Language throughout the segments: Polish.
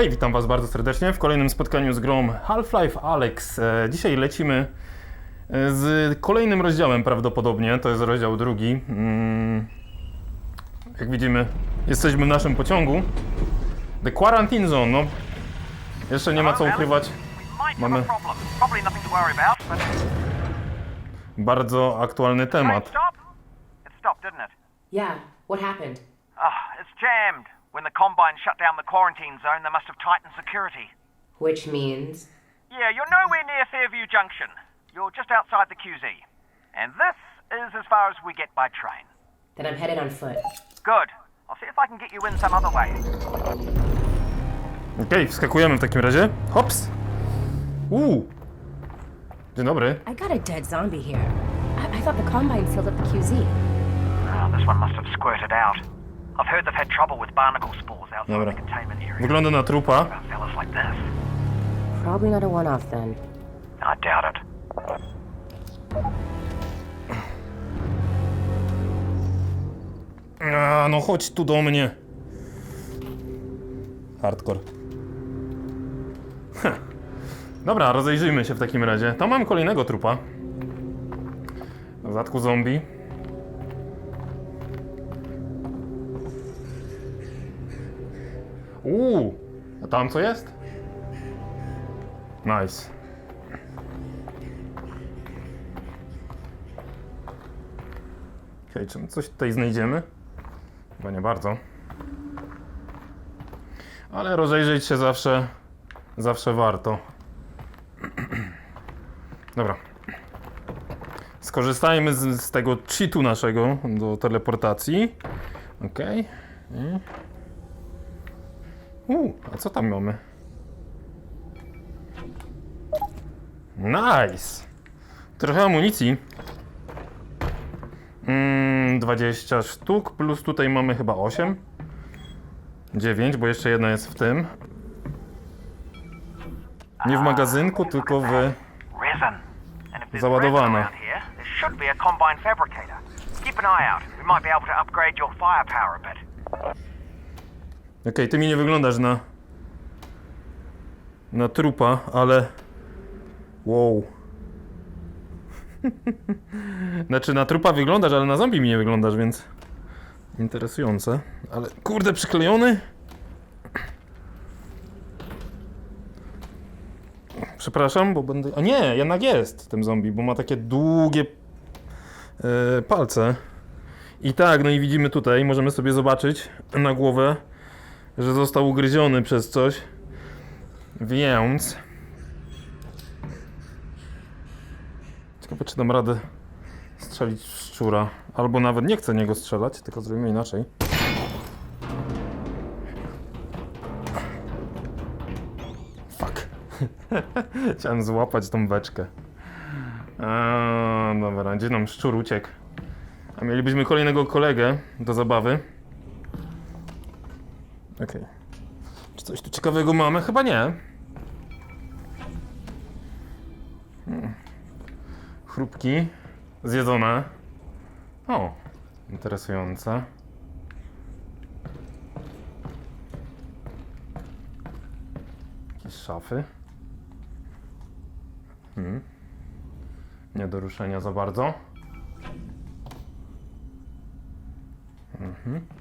Hej, witam Was bardzo serdecznie w kolejnym spotkaniu z grą Half-Life Alex. E, Dzisiaj lecimy e, z kolejnym rozdziałem prawdopodobnie, to jest rozdział drugi. Mm, Jak widzimy, jesteśmy w naszym pociągu. The Quarantine Zone, no. Jeszcze nie ma co ukrywać. Mamy- Bardzo aktualny temat. Yeah, what happened? Ah, it's jammed. When the Combine shut down the quarantine zone, they must have tightened security. Which means. Yeah, you're nowhere near Fairview Junction. You're just outside the QZ. And this is as far as we get by train. Then I'm headed on foot. Good. I'll see if I can get you in some other way. Okej, wskakujemy w takim razie. Hops! Uuu! Dzień dobry. I got a dead zombie here. I, I thought the Combine sealed up the QZ. Ah, this one must have squirted out. I've heard they've had trouble with barnacle spores outside Dobra. the containment area. Wygląda na trupa. About fellas like this. Probably not a one off then. I doubt it. A, no chodź tu do mnie. Hardcore. Heh. Dobra, rozejrzyjmy się w takim razie. Tam mam kolejnego trupa. W dodatku zombie. Uuu, a tam co jest? Nice. Okej, my coś tutaj znajdziemy? Chyba nie bardzo. Ale rozejrzeć się zawsze, zawsze warto. Dobra. Skorzystajmy z, z tego cheatu naszego do teleportacji. Okej. I- U, a co tam mamy? Nice! Trochę amunicji. Mm, 20 sztuk, plus tutaj mamy chyba 8. 9, bo jeszcze jedna jest w tym. Nie w magazynku, tylko w... Załadowane. should be a Combine fabricator. Keep an eye out. We might be able to upgrade your firepower a bit. Okej, ty mi nie wyglądasz na... Na trupa, ale... Wow. znaczy na trupa wyglądasz, ale na zombie mi nie wyglądasz, więc... Interesujące. Ale kurde, przyklejony? Przepraszam, bo będę... A nie, jednak jest tym zombie, bo ma takie długie e, palce. I tak, no i widzimy tutaj, możemy sobie zobaczyć na głowę, że został ugryziony przez coś. Więc. Ciekawe, czy dam radę strzelić w szczura. Albo nawet nie chcę niego strzelać, tylko zrobimy inaczej. Fuck. Chciałem złapać tą beczkę. A, dobra, gdzie nam szczur uciekł? A mielibyśmy kolejnego kolegę do zabawy. Okej. Czy coś tu ciekawego mamy? Chyba nie. Hmm. Chrupki zjedzone. O, interesujące. Jakieś szafy. Hmm. Nie do ruszenia za bardzo. Jakieś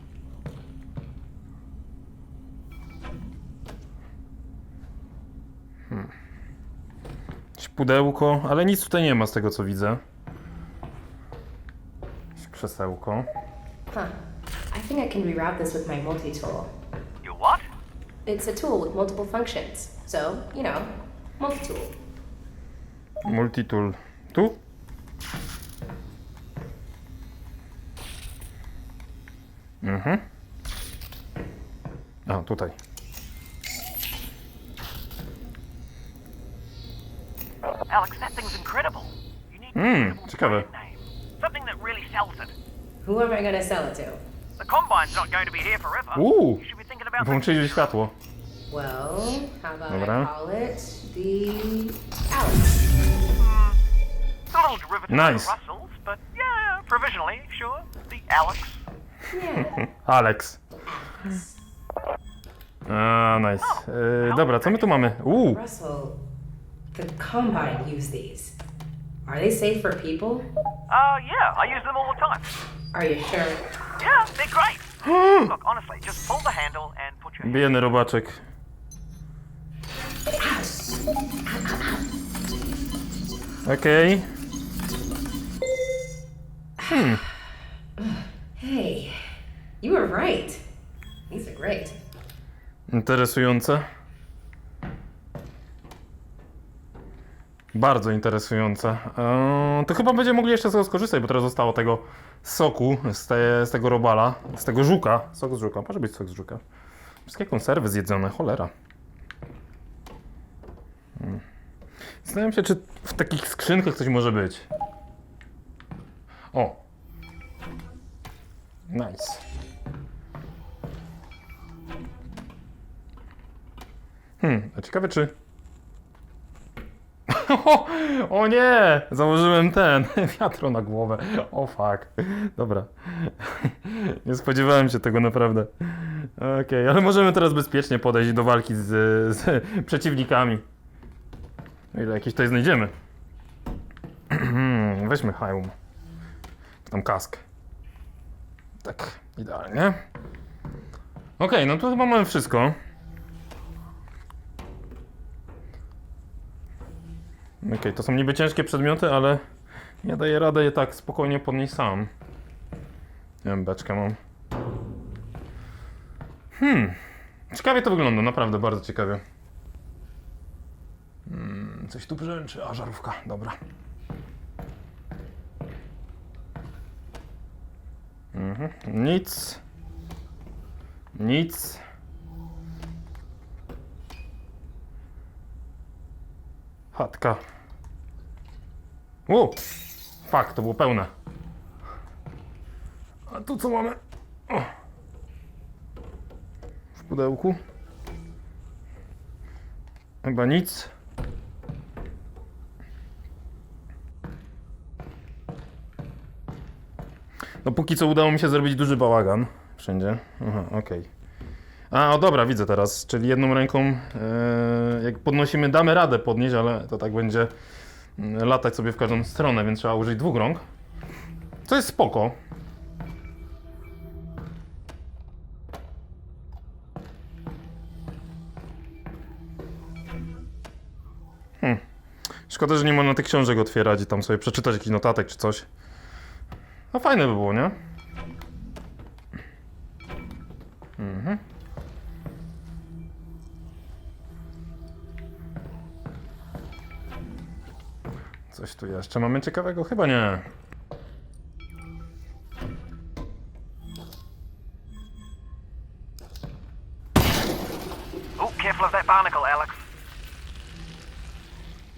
pudełko, ale nic tutaj nie ma z tego co widzę. Krzesełko. Huh. I think I can reroute this with my multi tool. You what? It's a tool with multiple functions. So, you know, multi tool. Multitool. Tu? Mhm. A, tutaj. Alex, that thing's incredible. You need Hmm, a ciekawe. brand name. Something that really sells it. Who am I gonna sell it to? The Combine's not going to be here forever. Uuu, You should be thinking about włączyli światło. Well, how about Dobra. I call it the Alex? It's a little derivative Nice. of Russell's, but yeah, provisionally, sure. The Alex. Yeah. Alex. A, nice. E, dobra, co my tu mamy? Uuu, Russell, the Combine use these. Are they safe for people? Uh, yeah, I use them all the time. Are you sure? Yeah, they're great. Look, honestly, just pull the handle and put your hand. biedny robaczek. Okej. Hey, you were right. These are great. Interesujące. Bardzo interesujące. Eee, to chyba będziemy mogli jeszcze z tego skorzystać, bo teraz zostało tego soku z, te, z tego robala, z tego żuka. Sok z żuka, może być sok z żuka. Wszystkie konserwy zjedzone, cholera. Hmm. Zastanawiam się, czy w takich skrzynkach coś może być. O! Nice. Hmm, a ciekawe czy... O, nie! Założyłem ten, wiatro na głowę. O fuck. Dobra. Nie spodziewałem się tego naprawdę. Okej, ale możemy teraz bezpiecznie podejść do walki z, z przeciwnikami. Ile jakieś tutaj znajdziemy. Weźmy hełm. Tam kask. Tak, idealnie. Okej, no to chyba mamy wszystko. Okej, to są niby ciężkie przedmioty, ale ja daję radę je tak spokojnie podnieść sam. Nie wiem, beczkę mam. Hmm. Ciekawie to wygląda, naprawdę bardzo ciekawie. Hmm, coś tu brzęczy. A, żarówka, dobra. Mhm. Nic. Nic. Chatka. O! Fak, to było pełne. A tu co mamy? O. W pudełku. Chyba nic. No póki co udało mi się zrobić duży bałagan. Wszędzie. Aha, okej. A, o dobra, widzę teraz. Czyli jedną ręką, e, jak podnosimy, damy radę podnieść, ale to tak będzie mm, latać sobie w każdą stronę, więc trzeba użyć dwóch rąk. Co jest spoko. Hmm. Szkoda, że nie można tych książek otwierać i tam sobie przeczytać jakiś notatek czy coś. No fajne by było, nie? Mhm. Coś tu jeszcze mamy ciekawego? Chyba nie.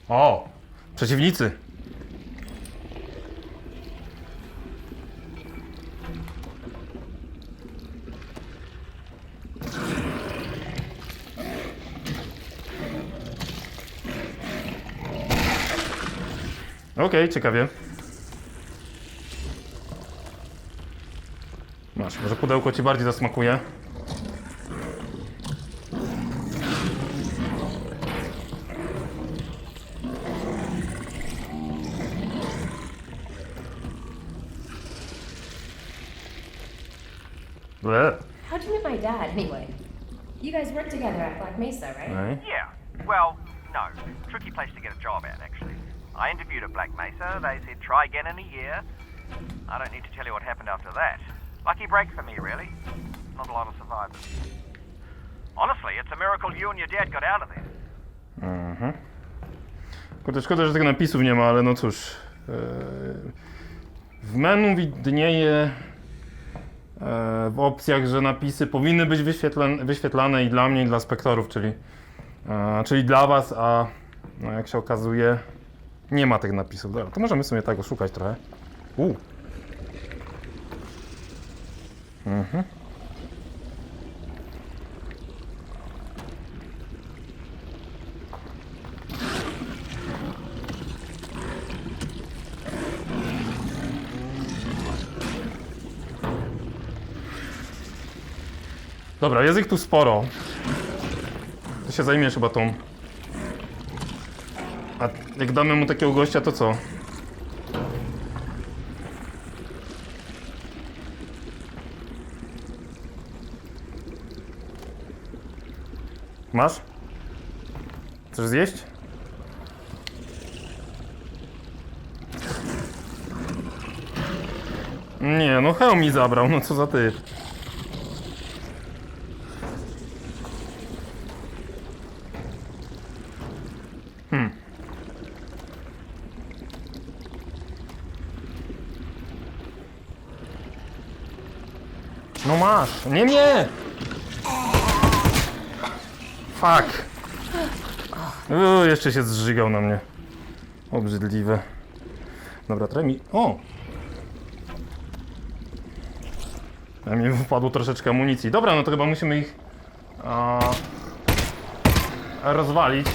O! Przeciwnicy! Ciekawie. Masz, może pudełko ci bardziej zasmakuje. Ble. How'd you meet my dad, anyway? You guys work together at Black Mesa, right? Nej. Yeah. Well, I interviewed at Black Mesa. They said try again in a year. I don't need to tell you what happened after that. Lucky break for me, really. Not a lot of survivors. Honestly, it's a miracle you and your dad got out of there. Mhm. Kurde, szkoda, że tych napisów nie ma, ale no cóż. e, W menu widnieje e, w opcjach, że napisy powinny być wyświetlane, wyświetlane i dla mnie, i dla spektorów, czyli, e, czyli dla Was, a no jak się okazuje, nie ma tych napisów. Dobra, to możemy sobie tego szukać trochę. U. Mhm. Dobra, jest ich tu sporo. To się zajmiesz chyba tą. Jak damy mu takiego gościa, to co? Masz? Chcesz zjeść? Nie, no hełm mi zabrał, no co za ty. No nie mnie! Fuck. Uuu, jeszcze się zżygał na mnie. Obrzydliwe. Dobra, trochę mi... O! A mi wypadło troszeczkę amunicji. Dobra, no to chyba musimy ich... A, rozwalić.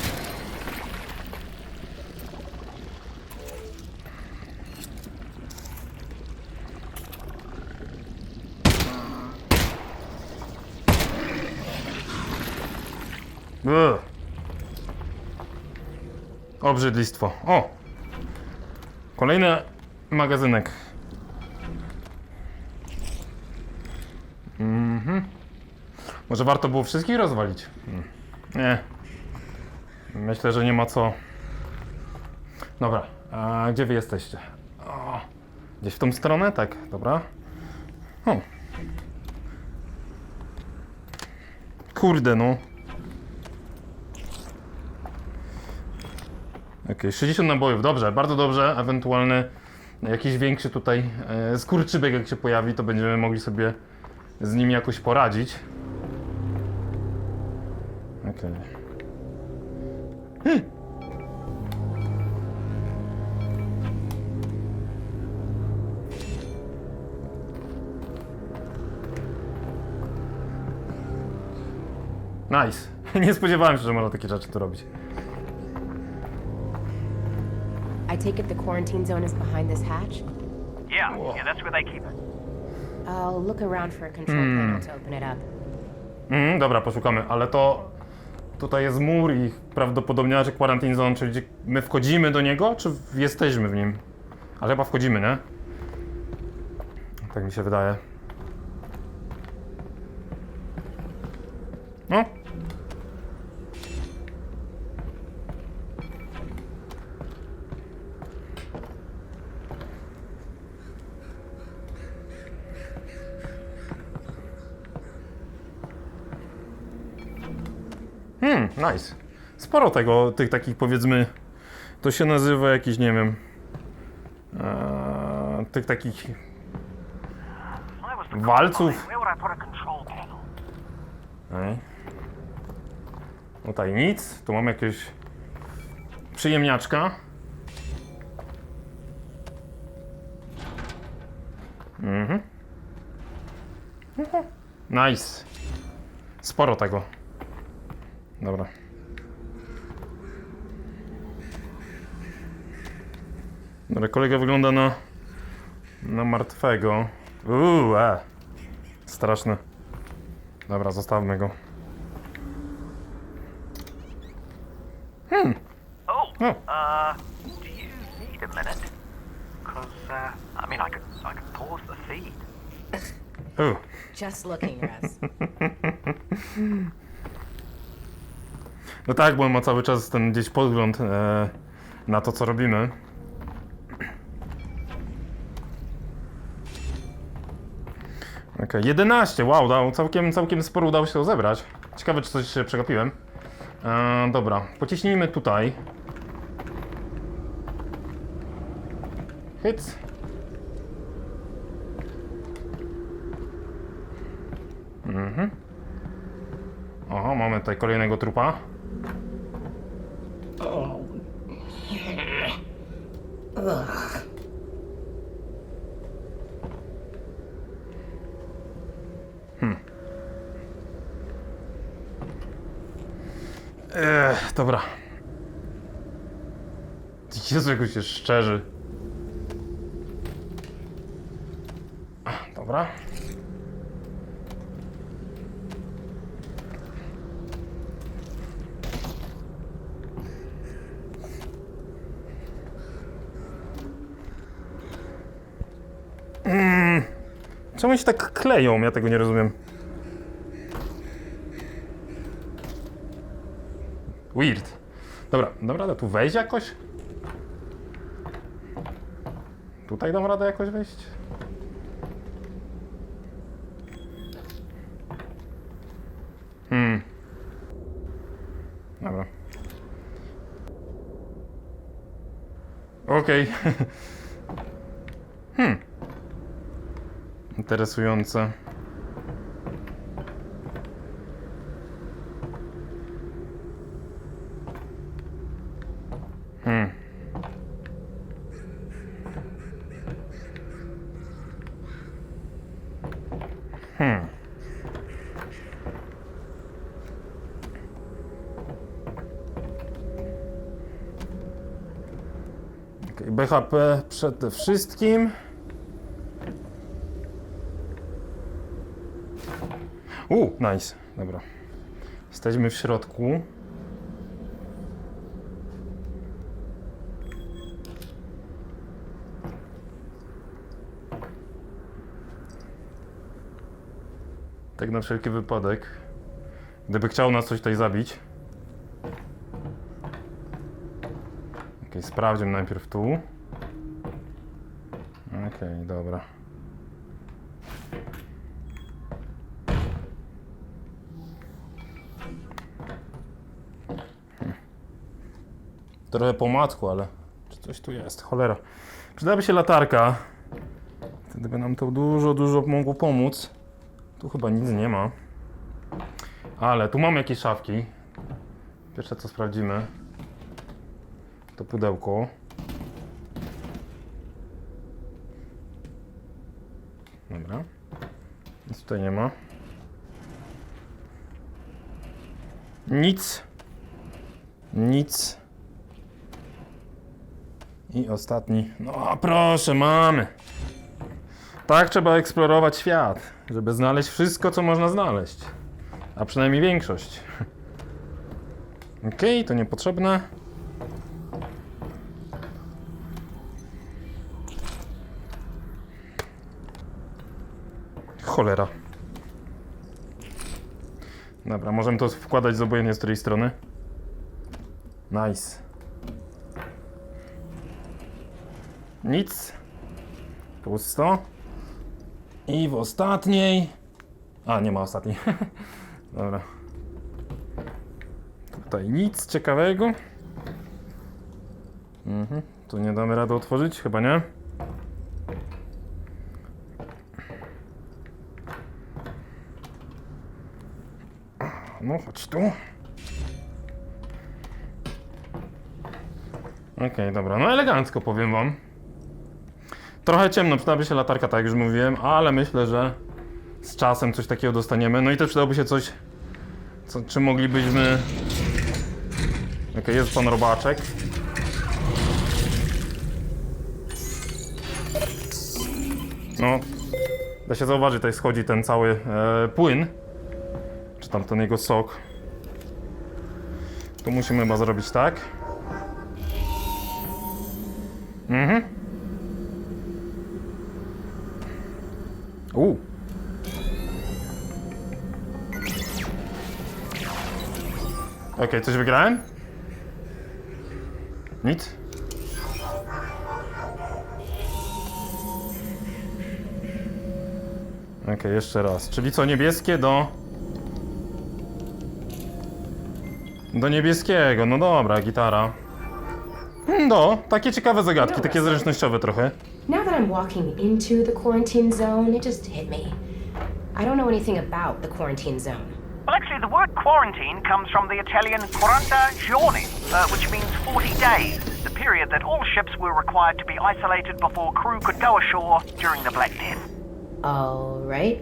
Ugh. Obrzydlistwo. O! Kolejny magazynek. Mhm. Może warto było wszystkich rozwalić? Hmm. Nie. Myślę, że nie ma co. Dobra, a gdzie wy jesteście? O, gdzieś w tą stronę? Tak, dobra. O. Kurde, no. Okej, 60 nabojów, dobrze, bardzo dobrze. Ewentualny jakiś większy tutaj e, jak się pojawi, to będziemy mogli sobie z nim jakoś poradzić. Okej. Hmm. Nice. Nie spodziewałem się, że można takie rzeczy tu robić. I take it the quarantine zone is behind this hatch? Yeah, yeah, that's where they keep it. I'll look around for a control panel to open it up. Mm, dobra, poszukamy, ale to tutaj jest mur i prawdopodobnie że quarantine zone, czyli gdzie my wchodzimy do niego, czy jesteśmy w nim? Ale chyba wchodzimy, nie? Tak mi się wydaje. No. Hmm, nice. Sporo tego, tych takich powiedzmy, to się nazywa jakiś, nie wiem, eee, tych takich Walców. Tutaj nic, tu mamy jakieś przyjemniaczka. Mhm. Nice. Sporo tego. Dobra. Dobra, kolega wygląda na na martwego. Uuu, e. Straszne. Dobra, zostawmy go. Oh, Oh. uh, do you need a minute? Because, uh, I mean, I could, I could pause the feed. Just looking, Russ. No tak, bo on ma cały czas ten gdzieś podgląd e, na to, co robimy. Okej, 11, wow, dał, całkiem, całkiem sporo udało się to zebrać. Ciekawe, czy coś się przegapiłem. E, dobra, pociśnijmy tutaj. Hyc. Mhm. Oho, mamy tutaj kolejnego trupa. Ech, dobra. Jezu, jakoś się szczerzy. Dobra. Czemu oni się tak kleją? Ja tego nie rozumiem. Weird. Dobra, dam radę tu wejść jakoś? Tutaj dam radę jakoś wejść? Hmm. Dobra. Okej. hmm. Interesujące. Hmm. Hmm. Okay, BHP przede wszystkim. U, nice. Dobra. Jesteśmy w środku. Tak na wszelki wypadek. Gdyby chciał nas coś tutaj zabić. Okej, sprawdzimy najpierw tu. Okej, dobra. Trochę po matku, ale czy coś tu jest? Cholera. Przydałaby się latarka. Wtedy by nam to dużo, dużo mogło pomóc. Tu chyba nic nie ma. Ale tu mamy jakieś szafki. Pierwsze co sprawdzimy to pudełko. Dobra. Nic tutaj nie ma. Nic. Nic. I ostatni. No proszę, mamy. Tak trzeba eksplorować świat, żeby znaleźć wszystko, co można znaleźć. A przynajmniej większość. Okej, to niepotrzebne. Cholera. Dobra, możemy to wkładać z obojętnie z której strony. Nice. Nic. Pusto. I w ostatniej. A, nie ma ostatniej. Dobra. Tutaj nic ciekawego. Mhm. Tu nie damy rady otworzyć? Chyba nie. No, chodź tu. Okej, dobra. No elegancko powiem wam. Trochę ciemno, przydałaby się latarka, tak jak już mówiłem, ale myślę, że z czasem coś takiego dostaniemy. No i też przydałoby się coś, co, czy moglibyśmy... Okej, jest pan robaczek. No, da się zauważyć, tutaj schodzi ten cały e, płyn, czy tam ten jego sok. Tu musimy chyba zrobić tak. Mhm. Okej, coś wygrałem? Nic? Okej, jeszcze raz. Czyli co, niebieskie do... Do niebieskiego, no dobra, gitara. No, takie ciekawe zagadki, takie zręcznościowe trochę. Now that I'm walking into the quarantine zone, it just hit me. I don't know anything about the quarantine zone. Well, actually, the word quarantine comes from the Italian quaranta giorni, uh, which means 40 days, the period that all ships were required to be isolated before crew could go ashore during the Black Death. All right.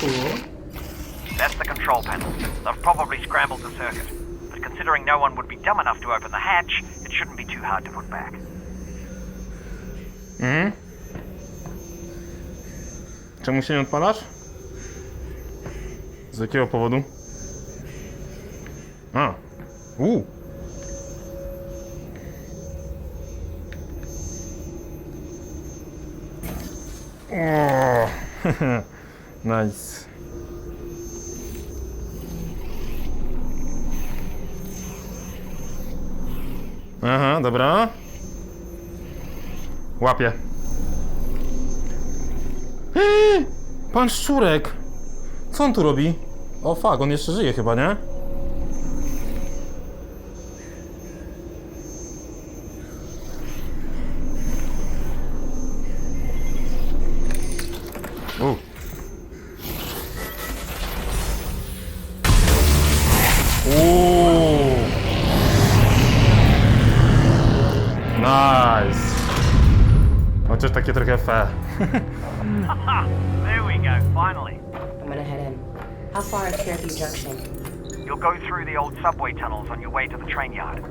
Cool. That's the control panel. They've probably scrambled the circuit. But considering no one would be dumb enough to open the hatch, it shouldn't be too hard to put back. Mhm. Czemu się nie odpalasz? Z jakiego powodu? A. U. O. nice. Aha, dobra. Łapię. Eee, Pan Szczurek! Co on tu robi? O fuck, on jeszcze żyje chyba, nie? U. Uuu. Nice. Chociaż takie trochę fe. go through the old subway tunnels on your way to the train yard.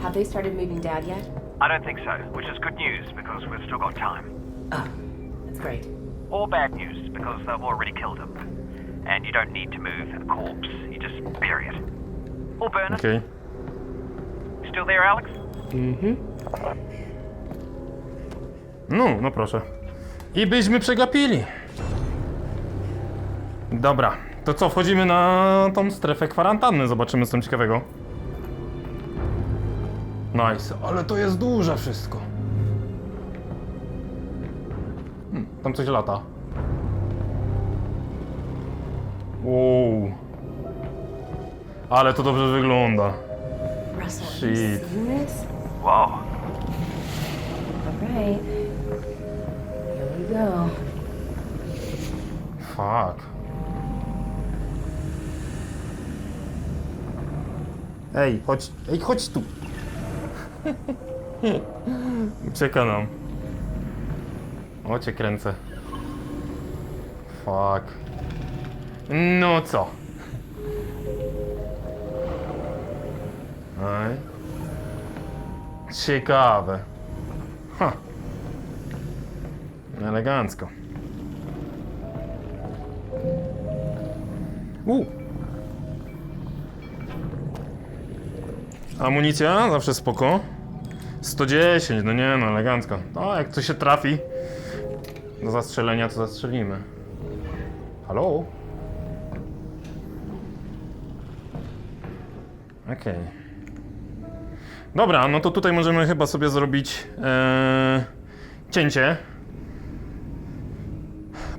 Have they started moving Dad yet? I don't think so, which is good news because we've still got time. Oh, that's great. Or bad news because they've already killed him. And you don't need to move a corpse, you just bury it. Or burn it. Okej. Still there, Alex? Mm-hmm. No, no proszę. I byśmy przegapili. Dobra, to co, wchodzimy na tą strefę kwarantanny, zobaczymy co tam ciekawego. Nice, ale to jest duże wszystko. Hmm, tam coś lata. Wow. Ale to dobrze wygląda. Shit. Here we go. Fuck. Ej, chodź, ej, chodź tu. Ucieka nam. O, cię kręcę. Fuck. No co? Ej. Ciekawe. Ha. Elegancko. U. Amunicja, zawsze spoko. 110, no nie no, elegancko. No, jak to się trafi do zastrzelenia, to zastrzelimy. Halo? Okej. Dobra, no to tutaj możemy chyba sobie zrobić e, cięcie.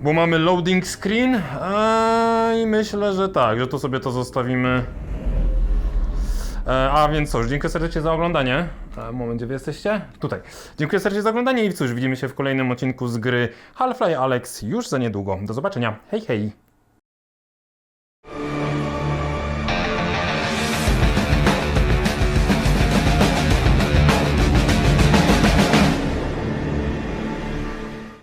Bo mamy loading screen a, i myślę, że tak, że to sobie to zostawimy. E, a więc cóż, dziękuję serdecznie za oglądanie. E, moment, gdzie wy jesteście? Tutaj. Dziękuję serdecznie za oglądanie i cóż, widzimy się w kolejnym odcinku z gry Half-Life Alex już za niedługo. Do zobaczenia. Hej, hej.